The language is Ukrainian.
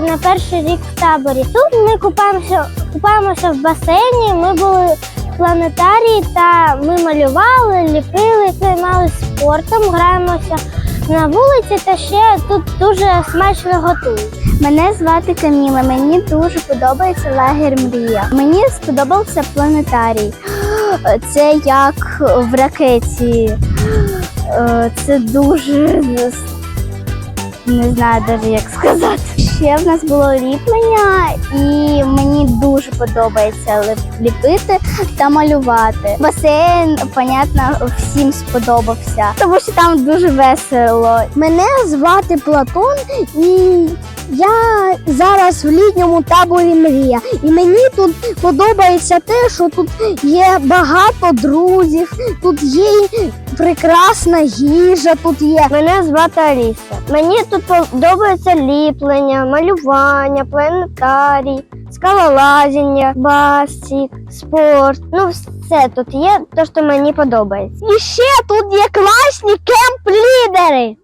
на перший рік в таборі. Тут ми купаємося, купаємося в басейні. Ми були в планетарії та ми малювали, ліпили, займалися спортом, граємося на вулиці та ще тут дуже смачно готують. Мене звати Каміла. Мені дуже подобається лагер Мрія. Мені сподобався планетарій. Це як в ракеті. Е, Це дуже не знаю навіть як сказати. Ще в нас було ліплення, і мені дуже подобається ліп- ліпити та малювати. Басейн, понятно, всім сподобався, тому що там дуже весело. Мене звати Платон, і я зараз в літньому таборі Мрія. І мені тут подобається те, що тут є багато друзів, тут є прекрасна їжа тут є. Мене звати Аліса. Мені тут подобається ліплення, малювання, планетарій, скалолазіння, басік, спорт. Ну, все тут є, те, що мені подобається. І ще тут є класні кемп-лідери.